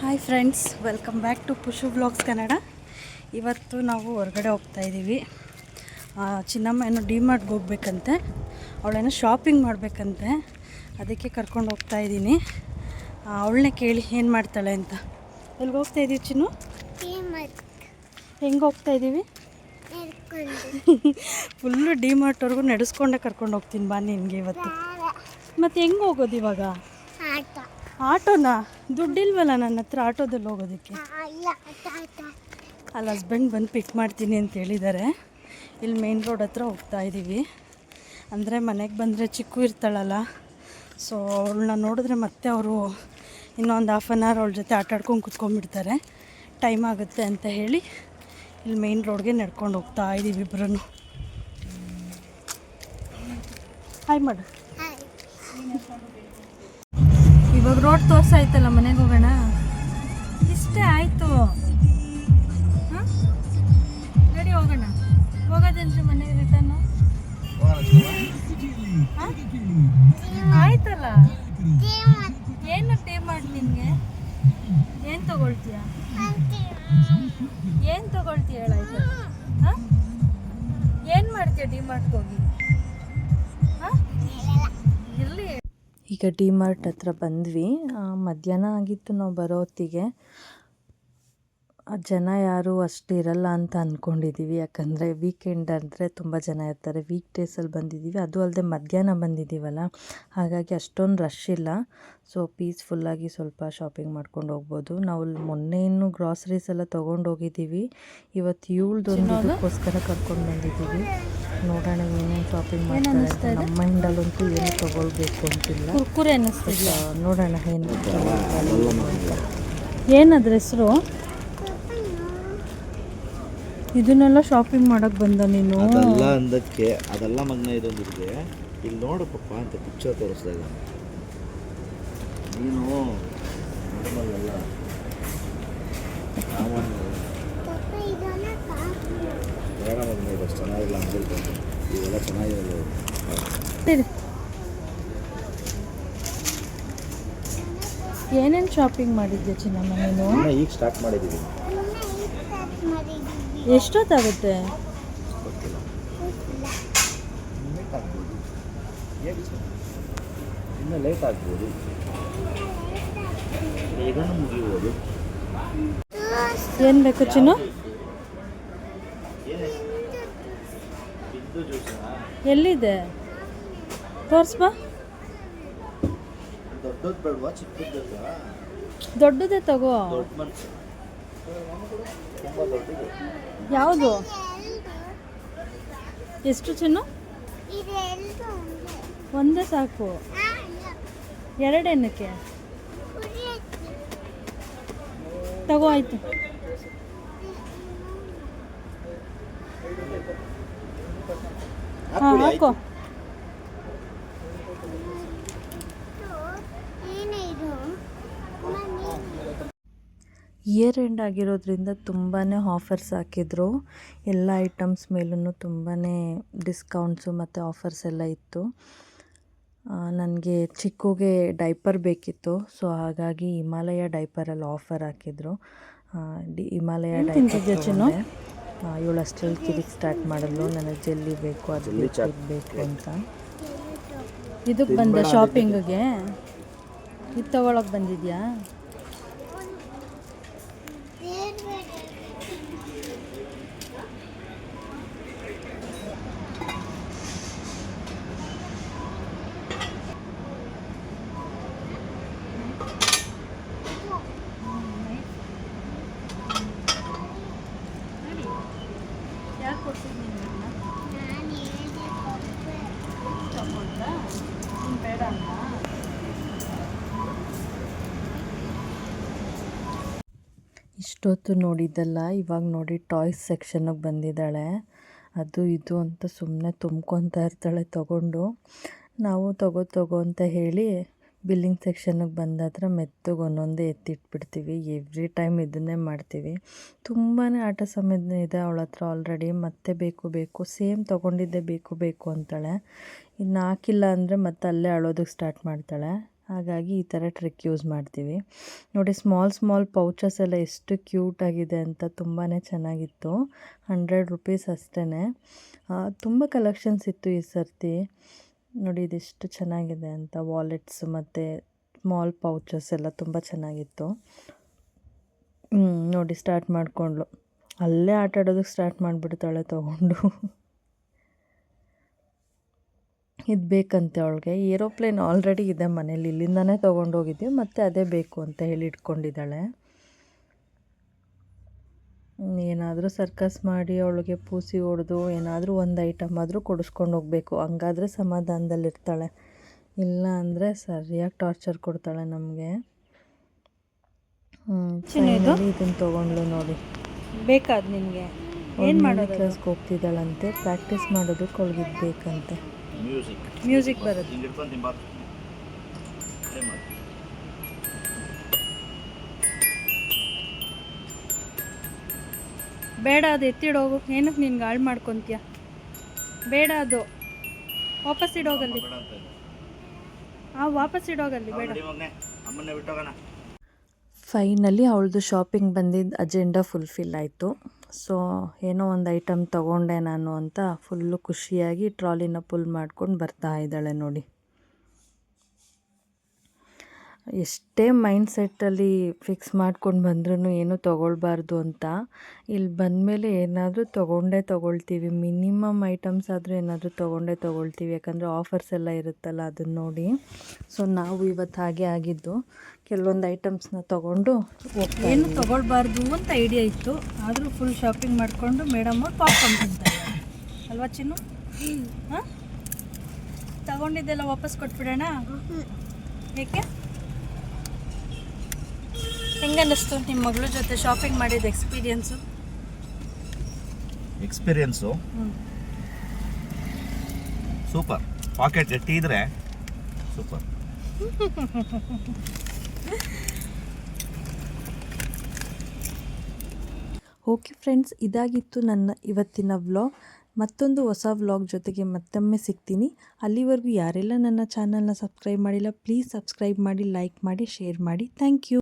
Hi friends welcome back to Pushu vlogs Kannada ಇವತ್ತು ನಾವು ಹೊರಗಡೆ ಹೋಗ್ತಾ ಇದ್ದೀವಿ ಆ, ಚಿನ್ನಮ್ಮ ಏನೋ ಡಿ ಮಾರ್ಟ್ಗೆ ಹೋಗ್ಬೇಕಂತೆ. ಅವಳೇನೋ ಶಾಪಿಂಗ್ ಮಾಡಬೇಕಂತೆ. ಅದಕ್ಕೆ ಕರ್ಕೊಂಡು ಹೋಗ್ತಾ ಇದ್ದೀನಿ ಅವಳನ್ನೇ ಕೇಳಿ ಏನು ಮಾಡ್ತಾಳೆ ಅಂತ. ಎಲ್ಲಿಗೆ ಹೋಗ್ತಾ ಇದ್ದೀವಿ ಚಿನ್ನು? ಹೆಂಗೆ ಹೋಗ್ತಾ ಇದ್ದೀವಿ ಫುಲ್ಲು ಡಿ ಮಾರ್ಟ್ವರೆಗೂ ನಡೆಸ್ಕೊಂಡೆ ಕರ್ಕೊಂಡು ಹೋಗ್ತೀನಿ ಬಾ ನಿನಗೆ ಇವತ್ತು. ಮತ್ತು ಹೆಂಗೆ ಹೋಗೋದು ಇವಾಗ? ಆಟೋನಾ? ದುಡ್ಡಿಲ್ವಲ್ಲ ನನ್ನ ಹತ್ರ ಆಟೋದಲ್ಲಿ ಹೋಗೋದಕ್ಕೆ? ಅಲ್ಲಿ ಹಸ್ಬೆಂಡ್ ಬಂದು ಪಿಕ್ ಮಾಡ್ತೀನಿ ಅಂತ ಹೇಳಿದ್ದಾರೆ. ಇಲ್ಲಿ ಮೇನ್ ರೋಡ್ ಹತ್ರ ಹೋಗ್ತಾ ಇದ್ದೀವಿ ಅಂದರೆ ಮನೆಗೆ ಬಂದರೆ ಚಿಕ್ಕು ಇರ್ತಾಳಲ್ಲ. ಸೊ ಅವಳನ್ನ ನೋಡಿದ್ರೆ ಮತ್ತೆ ಅವರು ಇನ್ನೊಂದು ಹಾಫ್ ಆನ್ ಅವರ್ ಅವಳ ಜೊತೆ ಆಟಾಡ್ಕೊಂಡು ಕುತ್ಕೊಂಡ್ಬಿಡ್ತಾರೆ. ಟೈಮ್ ಆಗುತ್ತೆ ಅಂತ ಹೇಳಿ ಇಲ್ಲಿ ಮೇನ್ ರೋಡ್ಗೆ ನಡ್ಕೊಂಡು ಹೋಗ್ತಾ ಇದ್ದೀವಿ ಇಬ್ಬರೂ ಹಾಯ್ ಮಾಡು ಇವಾಗ ರೋಡ್ ತೋರ್ಸಾಯ್ತಲ್ಲ ಮನೆಗೆ ಹೋಗೋಣ? ಇಷ್ಟೇ ಆಯ್ತು. ನಡಿ ಹೋಗೋಣ. ಹೋಗೋದೇನ್ರಿ ಮನೆಗೆ ರಿಟರ್ನು ಆಯ್ತಲ್ಲ? ಏನು ಟೇ ಮಾಡಿ ನಿನಗೆ ಏನು ತಗೊಳ್ತೀಯ? ಏನು ತಗೊಳ್ತೀಯ ಹೇಳಾಯ್ತು? ಹಾಂ? ಏನು ಮಾಡ್ತೀಯ ಡಿ ಹೋಗಿ? ಈಗ ಡಿ ಮಾರ್ಟ್ ಹತ್ರ ಬಂದ್ವಿ. ಮಧ್ಯಾಹ್ನ ಆಗಿತ್ತು ನಾವು ಬರೋ ಹೊತ್ತಿಗೆ. ಜನ ಯಾರು ಅಷ್ಟು ಇರಲ್ಲ ಅಂತ ಅಂದ್ಕೊಂಡಿದ್ದೀವಿ ಯಾಕಂದರೆ ವೀಕೆಂಡ್ ಅಂದರೆ ತುಂಬ ಜನ ಇರ್ತಾರೆ. ವೀಕ್ ಡೇಸಲ್ಲಿ ಬಂದಿದ್ದೀವಿ ಅದು ಅಲ್ಲದೆ ಮಧ್ಯಾಹ್ನ ಬಂದಿದ್ದೀವಲ್ಲ ಹಾಗಾಗಿ ಅಷ್ಟೊಂದು ರಶ್ ಇಲ್ಲ. ಸೊ ಪೀಸ್ಫುಲ್ಲಾಗಿ ಸ್ವಲ್ಪ ಶಾಪಿಂಗ್ ಮಾಡ್ಕೊಂಡು ಹೋಗ್ಬೋದು. ನಾವು ಮೊನ್ನೆ ಇನ್ನೂ ಗ್ರಾಸರೀಸ್ ಎಲ್ಲ ತೊಗೊಂಡು ಹೋಗಿದ್ದೀವಿ ಇವತ್ತು ಏಳ್ದೊಂದು ಅದಕ್ಕೋಸ್ಕರ ಕರ್ಕೊಂಡು ಬಂದಿದ್ದೀವಿ ನೋಡೋಣ ಏನೇನು ಶಾಪಿಂಗ್ ಮಾಡ್ತಾರೆ ನಮ್ಮ ಮೈಂಡಲ್ಲಂತೂ ಏನು ತೊಗೊಳ್ಬೇಕು ಅಂತಿಲ್ಲ. ಕುರ್ಕುರೆ ಅನ್ನಿಸ್ತಿಲ್ಲ ನೋಡೋಣ ಏನು ಏನಾದ್ರೆ ಹೆಸರು? ಇದನ್ನೆಲ್ಲ ಶಾಪಿಂಗ್ ಮಾಡಕ್ ಬಂದ ನೀನು? ಅದೆಲ್ಲ ಅಂದಕ್ಕೆ ಅದೆಲ್ಲ ಮಗ್ನ ಇದೊಂದಿದೆ ಇಲ್ಲಿ ನೋಡು ಪಪ್ಪ ಅಂತ ಪಿಕ್ಚರ್ ತೋರಿಸ್ತಾ ಇದ್ದಾನೆ. ನೀನು ನಾರ್ಮಲ್ ಅಲ್ಲ. ಸಾಮಾನ್ಯ ಅಷ್ಟು ಚೆನ್ನಾಗಿಲ್ಲ ಹೇಳ್ಕೊಂಡು ಇವೆಲ್ಲ ಚೆನ್ನಾಗಿರಲ್ಲ ಏನೇನು ಶಾಪಿಂಗ್ ಮಾಡಿದ್ದೆ ಚಿನ್ನಮ್ಮ ನೀನು ಈಗ ಸ್ಟಾರ್ಟ್ ಮಾಡಿದ್ದೀವಿ ಎಷ್ಟೊತ್ತಾಗುತ್ತೆ ಇನ್ನೂ? ಲೇಟ್ ಆಗ್ಬೋದು ಬೇಗನೂ ಮುಗಿಬೋದು ಏನು ಬೇಕು ಚಿನ್ನು ಎಲ್ಲಿದೆ? ತೋರ್ಸ್ಬಾ. ದೊಡ್ಡದು ತಗೋ. ಯಾವುದು? ಎಷ್ಟು ಚಿನ್ನು? ಒಂದೇ ಸಾಕು. ಎರಡೇನಕ್ಕೆ ತಗೋ ಆಯ್ತು. ಹಾಂ ಹಾಕೋ. ಇಯರ್ ಎಂಡ್ ಆಗಿರೋದ್ರಿಂದ ತುಂಬಾ ಆಫರ್ಸ್ ಹಾಕಿದ್ರು. ಎಲ್ಲ ಐಟಮ್ಸ್ ಮೇಲೂ ತುಂಬಾ ಡಿಸ್ಕೌಂಟ್ಸು ಮತ್ತು ಆಫರ್ಸ್ ಎಲ್ಲ ಇತ್ತು. ನನಗೆ ಚಿಕ್ಕುಗೆ ಡೈಪರ್ ಬೇಕಿತ್ತು ಸೊ ಹಾಗಾಗಿ ಹಿಮಾಲಯ ಡೈಪರಲ್ಲಿ ಆಫರ್ ಹಾಕಿದ್ರು. ಡಿ ಹಿಮಾಲಯ? ಡೈಪರ್ ಇವಳು ಅಷ್ಟರಲ್ಲಿ ಕಿರಿಕ್ ಸ್ಟಾರ್ಟ್ ಮಾಡಲು ನನಗೆ ಜಲ್ಲಿ ಬೇಕು ಅದು ಬೇಕು, ಇದು ಬೇಕು ಅಂತ. ಇದಕ್ಕೆ ಬಂದ ಶಾಪಿಂಗಿಗೆ ಇದು ತಗೊಳಕ್ ಬಂದಿದ್ಯಾ? ಇಷ್ಟೊತ್ತು ನೋಡಿದ್ದಲ್ಲ, ಇವಾಗ ನೋಡಿ ಟಾಯ್ಸ್ ಸೆಕ್ಷನ್ನಿಗೆ ಬಂದಿದ್ದಾಳೆ. ಅದು ಇದು ಅಂತ ಸುಮ್ಮನೆ ತುಂಬ್ಕೊತಾ ಇರ್ತಾಳೆ ತಗೊಂಡು. ನಾವು ತಗೋ ತಗೋ ಅಂತ ಹೇಳಿ ಬಿಲ್ಲಿಂಗ್ ಸೆಕ್ಷನ್ನಿಗೆ ಬಂದಾದ್ರೆ ಮೆತ್ತಗೆ ಒಂದೊಂದೇ ಎತ್ತಿಟ್ಬಿಡ್ತೀವಿ. ಎವ್ರಿ ಟೈಮ್ ಇದನ್ನೇ ಮಾಡ್ತೀವಿ. ತುಂಬಾ ಆಟ ಸಮಯದ ಇದೆ ಅವಳ ಹತ್ರ ಆಲ್ರೆಡಿ. ಮತ್ತೆ ಬೇಕು ಬೇಕು, ಸೇಮ್ ತೊಗೊಂಡಿದ್ದೆ ಬೇಕು ಬೇಕು ಅಂತಾಳೆ. ಇನ್ನು ಹಾಕಿಲ್ಲ ಅಂದರೆ ಮತ್ತೆ ಅಲ್ಲೇ ಅಳೋದಕ್ಕೆ ಸ್ಟಾರ್ಟ್ ಮಾಡ್ತಾಳೆ. ಹಾಗಾಗಿ ಈ ಥರ ಟ್ರಿಕ್ ಯೂಸ್ ಮಾಡ್ತೀವಿ. ನೋಡಿ ಸ್ಮಾಲ್ ಸ್ಮಾಲ್ ಪೌಚಸ್ ಎಲ್ಲ ಎಷ್ಟು ಕ್ಯೂಟಾಗಿದೆ ಅಂತ ತುಂಬಾ ಚೆನ್ನಾಗಿತ್ತು. ಹಂಡ್ರೆಡ್ ರುಪೀಸ್ ಅಷ್ಟೇ ತುಂಬ ಕಲೆಕ್ಷನ್ಸ್ ಇತ್ತು ಈ ಸರ್ತಿ. ನೋಡಿ, ಇದೆಷ್ಟು ಚೆನ್ನಾಗಿದೆ ಅಂತ. ವಾಲೆಟ್ಸ್ ಮತ್ತು ಸ್ಮಾಲ್ ಪೌಚಸ್ ಎಲ್ಲ ತುಂಬ ಚೆನ್ನಾಗಿತ್ತು. ನೋಡಿ ಸ್ಟಾರ್ಟ್ ಮಾಡಿಕೊಂಡ್ಲು. ಅಲ್ಲೇ ಆಟ ಆಡೋದಕ್ಕೆ ಸ್ಟಾರ್ಟ್ ಮಾಡಿಬಿಡ್ತಾಳೆ ತೊಗೊಂಡು. ಇದು ಬೇಕಂತೆ ಅವಳಿಗೆ. ಏರೋಪ್ಲೇನ್ ಆಲ್ರೆಡಿ ಇದೆ ಮನೇಲಿ. ಇಲ್ಲಿಂದನೇ ತೊಗೊಂಡೋಗಿದ್ದೆ. ಮತ್ತು ಅದೇ ಬೇಕು ಅಂತ ಹೇಳಿ ಇಟ್ಕೊಂಡಿದ್ದಾಳೆ. ಏನಾದರೂ ಸರ್ಕಸ್ ಮಾಡಿ ಅವಳಿಗೆ ಪೂಸಿ ಹೊಡೆದು ಏನಾದರೂ ಒಂದು ಐಟಮ್ ಆದರೂ ಕೊಡಿಸ್ಕೊಂಡು ಹೋಗಬೇಕು. ಹಂಗಾದ್ರೆ ಸಮಾಧಾನದಲ್ಲಿರ್ತಾಳೆ ಇಲ್ಲ ಅಂದರೆ ಸರಿಯಾಗಿ ಟಾರ್ಚರ್ ಕೊಡ್ತಾಳೆ ನಮಗೆ. ಇದನ್ನು ತೊಗೊಂಡ್ಲು ನೋಡಿ. ಬೇಕಾದ ನಿಮಗೆ ಏನು ಮಾಡೋದು ಕ್ಲಾಸ್ಗೆ ಹೋಗ್ತಿದ್ದಾಳಂತೆ ಪ್ರಾಕ್ಟೀಸ್ ಮಾಡೋದಕ್ಕೆ ಅವಳಿಗೆ ಇದು ಬೇಕಂತೆ ಮ್ಯೂಸಿಕ್ ಮ್ಯೂಸಿಕ್ ಬರುತ್ತೆ. ಹಿಂಗೆ ಪ್ಲೇ ಮಾಡಿ. ಬೇಡ ಅದು ಎತ್ತಿಡೋಗು ಏನಕ್ಕೆ ನೀನು ಹಾಳು ಮಾಡ್ಕೊತೀಯ? ಬೇಡ ಅದು. ವಾಪಸ್ ಇಡೋಗಲ್ಲಿ ಹಾಂ ವಾಪಸ್ ಇಡೋಗಲ್ಲಿ ಬೇಡ. ಅಮ್ಮನ್ನ ಮಗನೇ ಅಮ್ಮನ್ನೇ ಬಿಟ್ಟೋಗೋಣ ಫೈನಲಿ ಅವಳದು ಶಾಪಿಂಗ್ ಬಂದಿದ್ದ ಅಜೆಂಡಾ ಫುಲ್ಫಿಲ್ ಆಯಿತು. ಸೊ ಏನೋ ಒಂದು ಐಟಮ್ ತೊಗೊಂಡೆ ನಾನು ಅಂತ ಫುಲ್ಲು ಖುಷಿಯಾಗಿ ಟ್ರಾಲಿನ ಪುಲ್ ಮಾಡ್ಕೊಂಡು ಬರ್ತಾ ಇದ್ದಾಳೆ ನೋಡಿ. ಎಷ್ಟೇ ಮೈಂಡ್ ಸೆಟ್ಟಲ್ಲಿ ಫಿಕ್ಸ್ ಮಾಡ್ಕೊಂಡು ಬಂದ್ರೂ ಏನೂ ತೊಗೊಳ್ಬಾರ್ದು ಅಂತ. ಇಲ್ಲಿ ಬಂದಮೇಲೆ ಏನಾದರೂ ತೊಗೊಂಡೇ ತೊಗೊಳ್ತೀವಿ. ಮಿನಿಮಮ್ ಐಟಮ್ಸ್ ಆದರೂ ಏನಾದರೂ ತೊಗೊಂಡೇ ತೊಗೊಳ್ತೀವಿ. ಯಾಕಂದರೆ ಆಫರ್ಸ್ ಎಲ್ಲ ಇರುತ್ತಲ್ಲ ಅದನ್ನು ನೋಡಿ. ಸೊ ನಾವು ಇವತ್ತು ಹಾಗೆ ಆಗಿದ್ದು. ಕೆಲವೊಂದು ಐಟಮ್ಸ್ನ ತೊಗೊಂಡು ಏನು ತೊಗೊಳ್ಬಾರ್ದು ಅಂತ ಐಡಿಯಾ ಇತ್ತು. ಆದರೂ ಫುಲ್ ಶಾಪಿಂಗ್ ಮಾಡಿಕೊಂಡು ಮೇಡಮ್ ಅವ್ರು ಪಾಪ್ಕಾರ್ನ್ ತಿಂತಾರೆ. ಅಲ್ವಾ ಚಿನ್ನು? ಹಾಂ? ತಗೊಂಡಿದ್ದೆಲ್ಲ ವಾಪಸ್ ಕೊಟ್ಬಿಡೋಣ? ಏಕೆ? ಹೆಂಗನ್ನಿಸ್ತು ನಿಮ್ಮ ಮಗಳ ಜೊತೆ ಶಾಪಿಂಗ್ ಮಾಡಿದ ಎಕ್ಸ್ಪೀರಿಯನ್ಸು ಎಕ್ಸ್ಪೀರಿಯನ್ಸು ಸೂಪರ್ ಪಾಕೆಟ್ ಗಟ್ಟಿ ಇದ್ರೆ ಸೂಪರ್ ಓಕೆ ಫ್ರೆಂಡ್ಸ್ ಇದಾಗಿತ್ತು ನನ್ನ ಇವತ್ತಿನ ವ್ಲಾಗ್ ಮತ್ತೊಂದು ಹೊಸ ವ್ಲಾಗ್ ಜೊತೆಗೆ ಮತ್ತೊಮ್ಮೆ ಸಿಗ್ತೀನಿ. ಅಲ್ಲಿವರೆಗೂ ಯಾರೆಲ್ಲ ನನ್ನ ಚಾನಲ್ನ ಸಬ್ಸ್ಕ್ರೈಬ್ ಮಾಡಿಲ್ಲ ಪ್ಲೀಸ್ ಸಬ್ಸ್ಕ್ರೈಬ್ ಮಾಡಿ ಲೈಕ್ ಮಾಡಿ ಶೇರ್ ಮಾಡಿ. Thank you